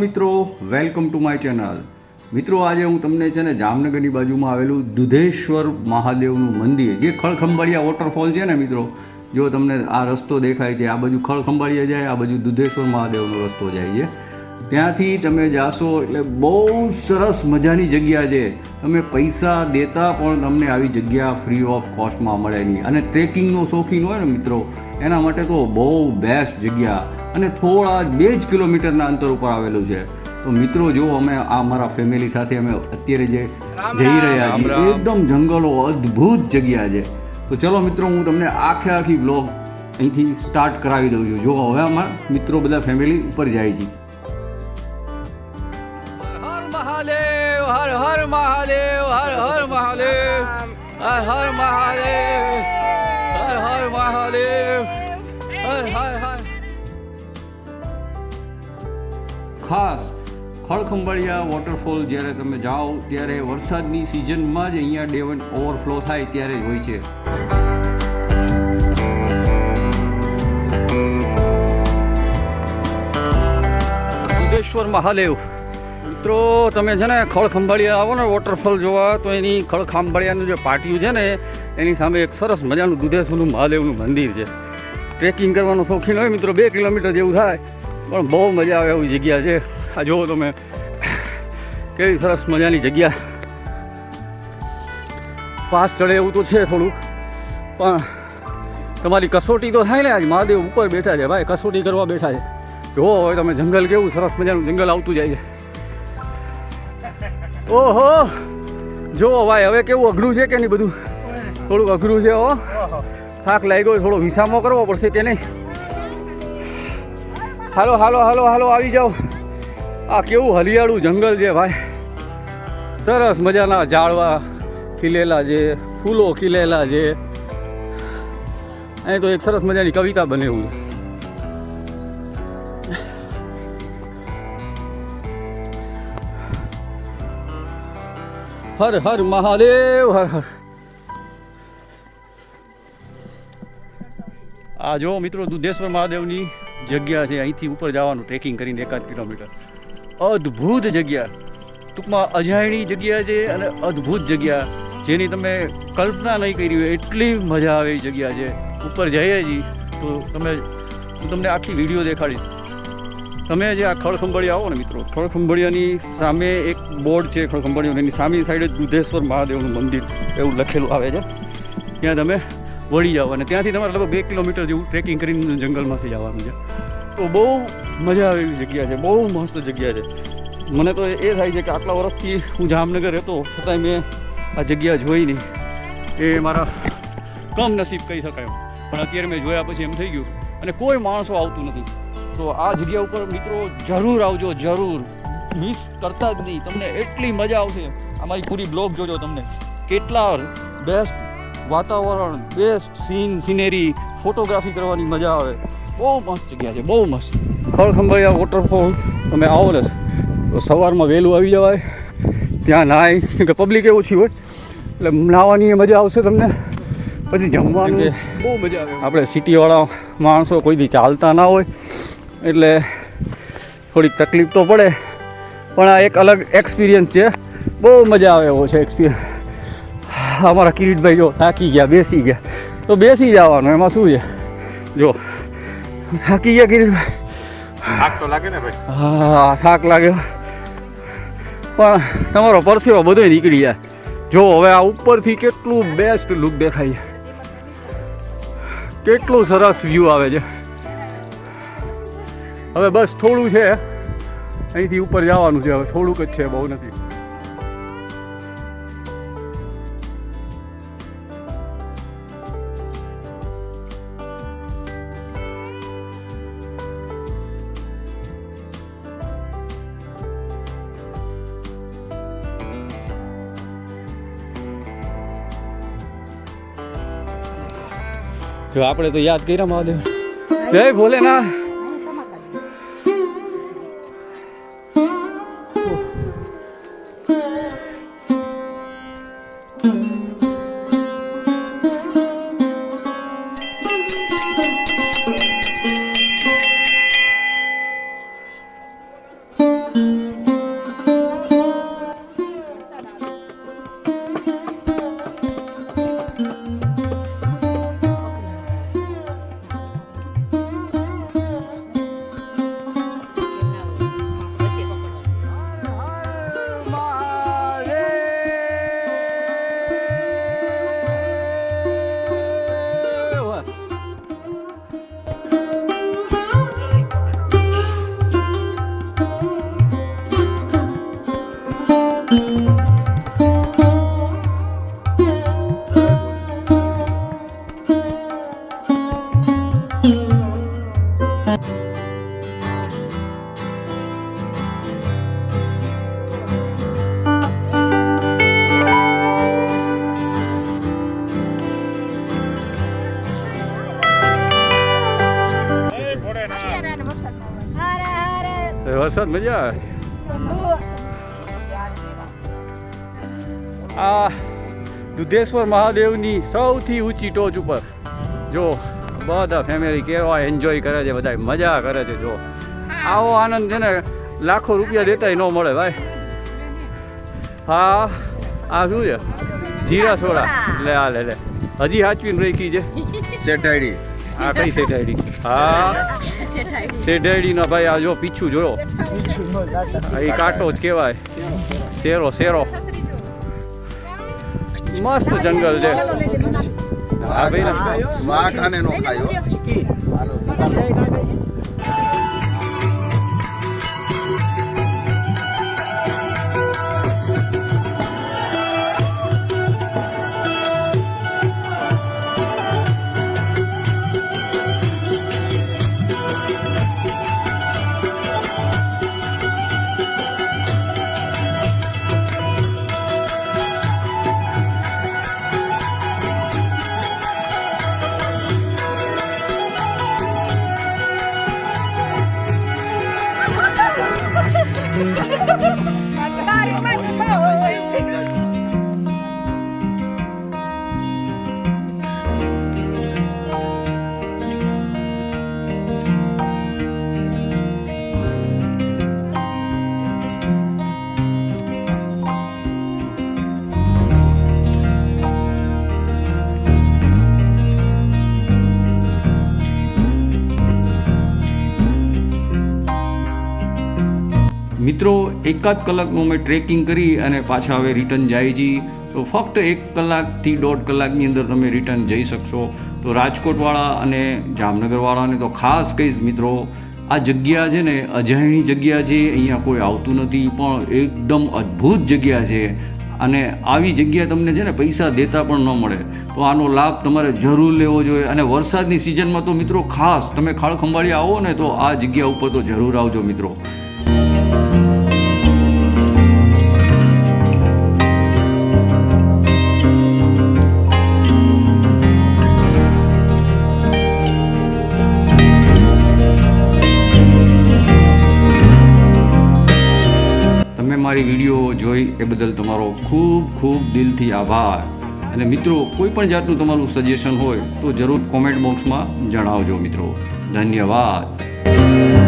મિત્રો welcome to my channel મિત્રો, આજે હું તમને છે ને જામનગરની બાજુમાં આવેલું દુધેશ્વર મહાદેવનું મંદિર, જે ખળખંભાળિયા વોટરફોલ છે ને મિત્રો, જો તમને આ રસ્તો દેખાય છે, આ બાજુ ખળખંભાળિયા જાય, આ બાજુ દુધેશ્વર મહાદેવનો રસ્તો જાય છે. ત્યાંથી તમે જાશો એટલે બહુ સરસ મજાની જગ્યા છે. તમે પૈસા દેતા પણ તમને આવી જગ્યા ફ્રી ઓફ કોસ્ટમાં મળે નહીં. અને ટ્રેકિંગનો શોખીન હોય ને મિત્રો એના માટે તો બહુ બેસ્ટ જગ્યા. અને થોડા બે જ કિલોમીટરના અંતર ઉપર આવેલું છે. તો મિત્રો જો અમે આ અમારા ફેમિલી સાથે અમે અત્યારે જે જઈ રહ્યા છીએ એકદમ જંગલો અદ્ભુત જગ્યા છે. તો ચલો મિત્રો હું તમને આખે આખી બ્લોગ અહીંથી સ્ટાર્ટ કરાવી દઉં છું. જો હવે અમારા મિત્રો બધા ફેમિલી ઉપર જાય છે. હર હર મહાદેવ. હર હર મહાદેવ. હર હર હર. ખાસ ખળખંભાળિયા વોટરફોલ જ્યારે તમે જાઓ ત્યારે વરસાદની સિઝનમાં જ અહીંયા ડેવન ઓવરફ્લો થાય ત્યારે જ હોય છે. દુધેશ્વર મહાદેવ. મિત્રો, તમે છે ને ખળખંભાળિયા આવો ને વોટરફોલ જોવા, તો એની ખળખંભાળિયાનું જે પાટિયું છે ને, એની સામે એક સરસ મજાનું દુધેશ્વરનું મહાદેવનું મંદિર છે. ટ્રેકિંગ કરવાનો શોખીન હોય મિત્રો, બે કિલોમીટર જેવું થાય, પણ બહુ મજા આવે એવી જગ્યા છે. આ જુઓ તમે, કેવી સરસ મજાની જગ્યા. પાસ ચડે એવું તો છે થોડુંક, પણ તમારી કસોટી તો થાય ને આજ, મહાદેવ ઉપર બેઠા છે ભાઈ, કસોટી કરવા બેઠા છે. જોવો હવે તમે જંગલ કેવું સરસ મજાનું જંગલ આવતું જાય છે. ઓહો. જુઓ ભાઈ, હવે કેવું અઘરું છે કે નહીં બધું? થોડુંક અઘરું છે, હો. થાક લાગ્યો થોડો વિસામો કરવો પડશે કે નહીં? હાલો હાલો હાલો હાલો, આવી જાઓ. આ કેવું હરિયાળું જંગલ છે ભાઈ. સરસ મજાના ઝાડવા ખીલેલા છે, ફૂલો ખીલેલા છે. અહીં તો એક સરસ મજાની કવિતા બને એવું છે. હર હર મહાદેવ, હર હર. આ જો મિત્રો દુધેશ્વર મહાદેવની જગ્યા છે, અહીંથી ઉપર જવાનું ટ્રેકિંગ કરીને એકાદ કિલોમીટર. અદ્ભુત જગ્યા. ટૂંકમાં અજાયણી જગ્યા છે અને અદ્ભુત જગ્યા. જેની તમે કલ્પના નહીં કરી હોય, એટલી મજા આવે એ જગ્યા છે. ઉપર જઈએ છીએ તો તમે હું તમને આખી વીડિયો દેખાડીશ. તમે જે આ ખળખંભાળિયા આવો ને મિત્રો ખળખંભાળિયાની સામે એક બોર્ડ છે ખળખંભાળિયાનું એની સામી સાઈડે દુધેશ્વર મહાદેવનું મંદિર એવું લખેલું આવે છે. ત્યાં તમે વળી જાઓ અને ત્યાંથી તમારે લગભગ બે કિલોમીટર જેવું ટ્રેકિંગ કરીને જંગલમાંથી જવાનું છે. તો બહુ મજા આવે એવી જગ્યા છે, બહુ મસ્ત જગ્યા છે. મને તો એ થાય છે કે આટલા વર્ષથી હું જામનગર રહેતો, છતાંય મેં આ જગ્યા જોઈ નહીં એ મારા કમ નસીબ કહી શકાય. પણ અત્યારે મેં જોયા પછી એમ થઈ ગયું અને કોઈ માણસો આવતું નથી. તો આ જગ્યા ઉપર મિત્રો જરૂર આવજો જરૂર. મિસ કરતા જ નહીં તમને એટલી મજા આવશે. અમારી પૂરી બ્લોગ જોજો તમને. કેટલા બેસ્ટ વાતાવરણ બેસ્ટ સીન સિનેરી ફોટોગ્રાફી કરવાની મજા આવે. બહુ મસ્ત જગ્યા છે બહુ મસ્ત. ખળખંભાળિયા વોટરફોલ તમે આવો ને. તો સવારમાં વહેલું આવી જવાય. ત્યાં નાય કે પબ્લિક એ ઓછી હોય. એટલે નાહવાની મજા આવશે તમને. પછી જમવાનું. બહુ મજા આવે આપણે સિટીવાળા માણસો કોઈ દી ચાલતા ના હોય. એટલે થોડીક તકલીફ તો પડે પણ આ એક અલગ એક્સપિરિયન્સ છે. બહુ મજા આવે એવો છે એક્સપિરિયન્સ અમારા કિરીટભાઈ જો થાકી ગયા બેસી ગયા. તો બેસી જવાનું એમાં શું છે? જો થાકી ગયા કિરીટભાઈ. થાક તો લાગે ને ભાઈ? હા થાક લાગ્યો પણ તમારો પરસેવો બધો નીકળી જાય. જો હવે આ ઉપરથી કેટલું બેસ્ટ લુક દેખાય છે. કેટલું સરસ વ્યૂ આવે છે. હવે બસ થોડું છે. અહીંથી ઉપર જવાનું છે. હવે થોડુંક જ છે, બહુ નથી. જો આપણે તો યાદ કર્યા મહાદેવ. જય ભોલેનાથ. વરસાદ મજા આવે આ દુધેશ્વર મહાદેવની સૌથી ઊંચી ટોચ ઉપર. જો બધા ફેમિલી કેવા એન્જોય કરે છે બધા મજા કરે છે જો. આવો આનંદ છે ને લાખો રૂપિયા દેતાય ન મળે ભાઈ. હા આ શું છે? જીરા સોડા. લે આ લે લે. હજી હાચવીને રાખી છે. શેઠાડી આ કઈ સેટાઈડી હા. સેટાઈડીનો ભાઈ આ જો પીછું જોયો. એ કાંટો જ કહેવાય. શેરો શેરો. મસ્ત જંગલ છે. હા ભાઈ ને. વાઘ આને નો ખાયો. મિત્રો, એકાદ કલાકનું અમે ટ્રેકિંગ કરી અને પાછા હવે રિટર્ન જાય છીએ તો ફક્ત એક કલાકથી દોઢ કલાકની અંદર તમે રિટર્ન જઈ શકશો. તો રાજકોટવાળા અને જામનગરવાળાને તો ખાસ કહીશ મિત્રો, આ જગ્યા છે ને અજાયણી જગ્યા છે, અહીંયા કોઈ આવતું નથી, પણ એકદમ અદ્ભુત જગ્યા છે. અને આવી જગ્યા તમને છે ને, પૈસા દેતા પણ ન મળે. તો આનો લાભ તમારે જરૂર લેવો જોઈએ. અને વરસાદની સિઝનમાં તો મિત્રો ખાસ, તમે ખાળખંભાળી આવો ને, તો આ જગ્યા ઉપર તો જરૂર આવજો મિત્રો. તમે મારી વીડિયો જોઈ એ બદલ તમારો ખૂબ ખૂબ દિલથી આભાર. અને મિત્રો, કોઈ પણ જાતનું તમારું સજેશન હોય તો જરૂર કોમેન્ટ બોક્સમાં જણાવજો મિત્રો. ધન્યવાદ.